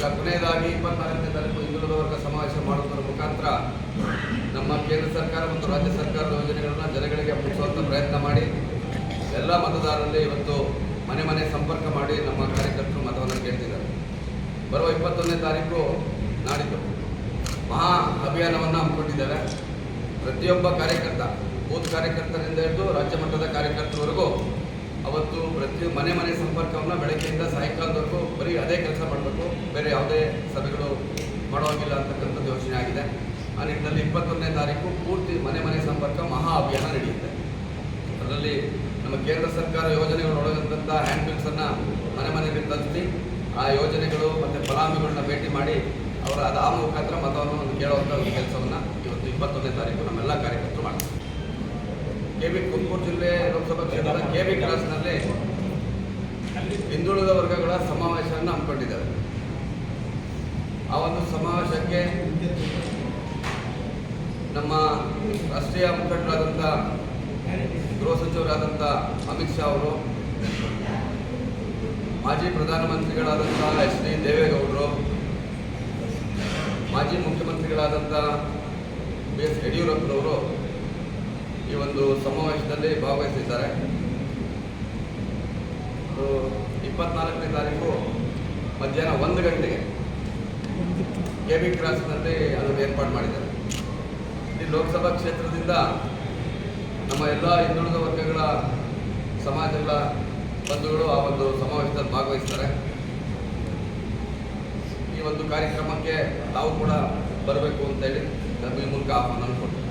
ಹದಿನೈದಾಗಿ ಇಪ್ಪತ್ನಾಲ್ಕನೇ ತಾರೀಕು ಹಿಂದುಳಿದ ವರ್ಗ ಸಮಾವೇಶ ಮಾಡುವುದರ ಮುಖಾಂತರ ನಮ್ಮ ಕೇಂದ್ರ ಸರ್ಕಾರ ಮತ್ತು ರಾಜ್ಯ ಸರ್ಕಾರದ ಯೋಜನೆಗಳನ್ನು ಜನಗಳಿಗೆ ಮುಟ್ಟಿಸುವಂಥ ಪ್ರಯತ್ನ ಮಾಡಿ ಎಲ್ಲ ಮತದಾರರಲ್ಲಿ ಇವತ್ತು ಮನೆ ಮನೆ ಸಂಪರ್ಕ ಮಾಡಿ ನಮ್ಮ ಕಾರ್ಯಕರ್ತರು ಮತವನ್ನು ಕೇಳ್ತಿದ್ದಾರೆ. ಬರುವ ಇಪ್ಪತ್ತೊಂದನೇ ತಾರೀಕು ನಾಡಿದ್ದು. ಮಹಾ ಅಭಿಯಾನವನ್ನು ಹಮ್ಮಿಕೊಂಡಿದ್ದೇವೆ. ಪ್ರತಿಯೊಬ್ಬ ಕಾರ್ಯಕರ್ತ, ಬೂತ್ ಕಾರ್ಯಕರ್ತರಿಂದ ಹಿಡಿದು ರಾಜ್ಯ ಮಟ್ಟದ ಕಾರ್ಯಕರ್ತರವರೆಗೂ ಮನೆ ಮನೆ ಸಂಪರ್ಕವನ್ನು ಬೆಳಗ್ಗೆಯಿಂದ ಸಾಯಂಕಾಲದವರೆಗೂ ಬರೀ ಅದೇ ಕೆಲಸ ಮಾಡಬೇಕು. ಬೇರೆ ಯಾವುದೇ ಸಭೆಗಳು ಮಾಡೋಂಗಿಲ್ಲ ಅಂತಕ್ಕಂಥದ್ದು ಯೋಚನೆ ಆಗಿದೆ. ಆ ನಿಟ್ಟಿನಲ್ಲಿ ಇಪ್ಪತ್ತೊಂದನೇ ತಾರೀಕು ಪೂರ್ತಿ ಮನೆ ಮನೆ ಸಂಪರ್ಕ ಮಹಾ ಅಭಿಯಾನ ನಡೆಯುತ್ತೆ. ಅದರಲ್ಲಿ ನಮ್ಮ ಕೇಂದ್ರ ಸರ್ಕಾರ ಯೋಜನೆಗಳು ಒಳಗೊಂಡಂಥ ಹ್ಯಾಂಡ್ ಬಿಲ್ಸನ್ನು ಮನೆ ಮನೆಗೆ ತಲುಪಿಸಿ ಆ ಯೋಜನೆಗಳು ಮತ್ತು ಫಲಾನುಭವಿಗಳನ್ನ ಭೇಟಿ ಮಾಡಿ ಅವರ ಅದು ಆ ಮುಖಾಂತರ ಮತವನ್ನು ಕೇಳುವಂಥ ಒಂದು ಕೆಲಸವನ್ನು ಇವತ್ತು ಇಪ್ಪತ್ತೊಂದನೇ ತಾರೀಕು ನಮ್ಮೆಲ್ಲ ಕಾರ್ಯಕರ್ತರು ಮಾಡ್ತಾರೆ. ಕೆ ಬಿ ತುಮಕೂರು ಜಿಲ್ಲೆ ಲೋಕಸಭಾ ಕ್ಷೇತ್ರದ ಕೆ ಬಿ ಕ್ರಾಸ್ನಲ್ಲಿ ಹಿಂದುಳಿದ ವರ್ಗಗಳ ಸಮಾವೇಶವನ್ನು ಹಮ್ಮಿಕೊಂಡಿದ್ದಾರೆ ಆ ಒಂದು ಸಮಾವೇಶಕ್ಕೆ ನಮ್ಮ ರಾಷ್ಟ್ರೀಯ ಮುಖಂಡರಾದಂಥ ಗೃಹ ಸಚಿವರಾದಂಥ ಅಮಿತ್ ಶಾ ಅವರು, ಮಾಜಿ ಪ್ರಧಾನಮಂತ್ರಿಗಳಾದಂಥ ಎಚ್ ಡಿ ದೇವೇಗೌಡರು, ಮಾಜಿ ಮುಖ್ಯಮಂತ್ರಿಗಳಾದಂಥ ಬಿ ಎಸ್ ಯಡಿಯೂರಪ್ಪನವರು ಈ ಒಂದು ಸಮಾವೇಶದಲ್ಲಿ ಭಾಗವಹಿಸಿದ್ದಾರೆ. ಇಪ್ಪತ್ನಾಲ್ಕನೇ ತಾರೀಕು ಮಧ್ಯಾಹ್ನ ಒಂದು ಗಂಟೆಗೆ ಕೆ ಬಿ ಕ್ರಾಸ್ನಲ್ಲಿ ಅದನ್ನು ಏರ್ಪಾಡು ಮಾಡಿದ್ದಾರೆ. ಈ ಲೋಕಸಭಾ ಕ್ಷೇತ್ರದಿಂದ ನಮ್ಮ ಎಲ್ಲ ಹಿಂದುಳಿದ ವರ್ಗಗಳ ಸಮಾಜಗಳ ಬಂಧುಗಳು ಆ ಒಂದು ಸಮಾವೇಶದಲ್ಲಿ ಭಾಗವಹಿಸ್ತಾರೆ. ಈ ಒಂದು ಕಾರ್ಯಕ್ರಮಕ್ಕೆ ತಾವು ಕೂಡ ಬರಬೇಕು ಅಂತೇಳಿ ನಮ್ಮ ಈ ಮೂಲಕ ಆಹ್ವಾನ ಕೊಡ್ತೀವಿ.